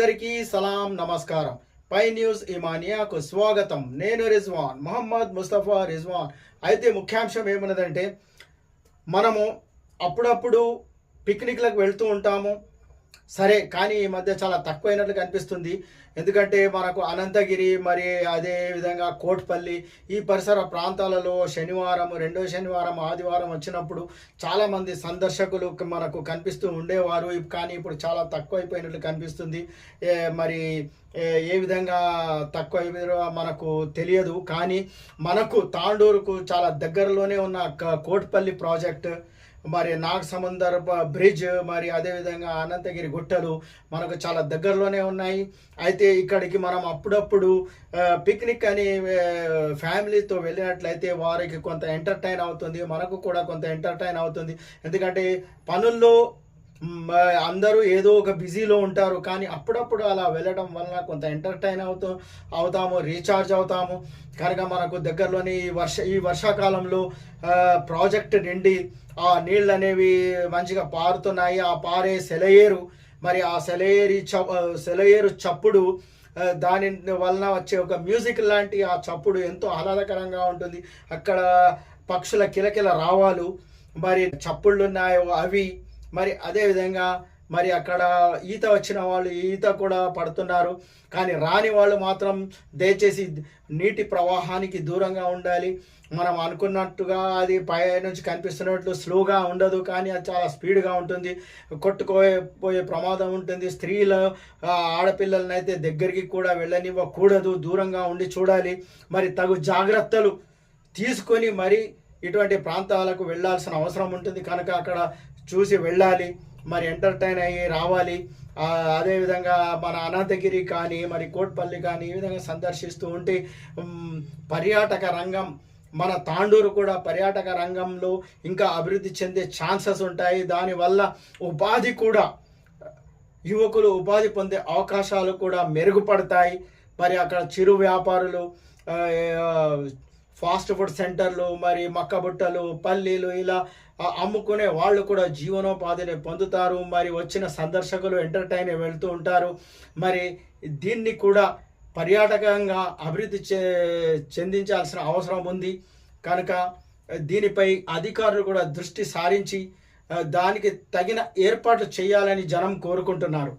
అందరికీ సలాం నమస్కారం. పై న్యూస్ ఇమానియాకు స్వాగతం. నేను రిజ్వాన్ మొహమ్మద్ ముస్తఫా రిజ్వాన్. అయితే ముఖ్యాంశం ఏమన్నదంటే మనము అప్పుడప్పుడు పిక్నిక్లకు వెళ్తూ ఉంటాము. సరే కానీ ఈ మధ్య చాలా తక్కువైనట్లు కనిపిస్తుంది. ఎందుకంటే మనకు అనంతగిరి మరి అదే విధంగా కోట్పల్లి ఈ పరిసర ప్రాంతాలలో శనివారం రెండో శనివారం ఆదివారం వచ్చినప్పుడు చాలామంది సందర్శకులు మనకు కనిపిస్తూ ఉండేవారు. కానీ ఇప్పుడు చాలా తక్కువైపోయినట్లు కనిపిస్తుంది. మరి ఏ విధంగా తక్కువ మనకు తెలియదు. కానీ మనకు తాండూరుకు చాలా దగ్గరలోనే ఉన్న కోట్పల్లి ప్రాజెక్ట్ మరి నాగ్ సముందర్ బ్రిడ్జ్ మరి అదేవిధంగా అనంతగిరి గుట్టలు మనకు చాలా దగ్గరలోనే ఉన్నాయి. అయితే ఇక్కడికి మనం అప్పుడప్పుడు పిక్నిక్ అని ఫ్యామిలీతో వెళ్ళినట్లయితే వారికి కొంత ఎంటర్టైన్ అవుతుంది మనకు కూడా కొంత ఎంటర్టైన్ అవుతుంది. ఎందుకంటే పనుల్లో అందరూ ఏదో ఒక బిజీలో ఉంటారు కానీ అప్పుడప్పుడు అలా వెళ్ళడం వలన కొంత ఎంటర్టైన్ అవుతూ అవుతాము రీఛార్జ్ అవుతాము. కనుక మనకు దగ్గరలోని ఈ వర్ష ఈ వర్షాకాలంలో ప్రాజెక్ట్ నిండి ఆ నీళ్ళు అనేవి మంచిగా పారుతున్నాయి. ఆ పారే సెలయేరు. మరి ఆ సెలయేరి చ సెలయేరు చప్పుడు దాని వలన వచ్చే ఒక మ్యూజిక్ లాంటి ఆ చప్పుడు ఎంతో ఆహ్లాదకరంగా ఉంటుంది. అక్కడ పక్షుల కిలకిల రావాలు. మరి చప్పుళ్ళు ఉన్నాయో అవి మరి అదే విధంగా మరి అక్కడ ఈత వచ్చిన వాళ్ళు ఈత కూడా పడుతున్నారు. కానీ రాని వాళ్ళు మాత్రం దయచేసి నీటి ప్రవాహానికి దూరంగా ఉండాలి. మనం అనుకున్నట్టుగా అది పై నుంచి కనిపిస్తున్నట్లు స్లోగా ఉండదు. కానీ అది చాలా స్పీడ్గా ఉంటుంది. కొట్టుకోయే పోయే ప్రమాదం ఉంటుంది. స్త్రీలు ఆడపిల్లలనైతే అయితే దగ్గరికి కూడా వెళ్ళనివ్వకూడదు. దూరంగా ఉండి చూడాలి. మరి తగు జాగ్రత్తలు తీసుకొని మరి ఇటువంటి ప్రాంతాలకు వెళ్ళాల్సిన అవసరం ఉంటుంది. కనుక అక్కడ చూసి వెళ్ళాలి మరి ఎంటర్టైన్ అయ్యి రావాలి. అదేవిధంగా మన అనంతగిరి కానీ మరి కోట్పల్లి కానీ ఈ విధంగా సందర్శిస్తూ ఉంటే పర్యాటక రంగం మన తాండూరు కూడా పర్యాటక రంగంలో ఇంకా అభివృద్ధి చెందే ఛాన్సెస్ ఉంటాయి. దానివల్ల ఉపాధి కూడా యువకులు ఉపాధి పొందే అవకాశాలు కూడా మెరుగుపడతాయి. మరి అక్కడ చిరు వ్యాపారులు ఫాస్ట్ ఫుడ్ సెంటర్లు మరి మక్కబుట్టలు పల్లీలు ఇలా అమ్ముకునే వాళ్ళు కూడా జీవనోపాధిని పొందుతారు. మరి వచ్చిన సందర్శకులు ఎంటర్టైన్ వెళ్తూ ఉంటారు. మరి దీన్ని కూడా పర్యాటకంగా అభివృద్ధి చే చెందించాల్సిన అవసరం ఉంది. కనుక దీనిపై అధికారులు కూడా దృష్టి సారించి దానికి తగిన ఏర్పాట్లు చేయాలని జనం కోరుకుంటున్నారు.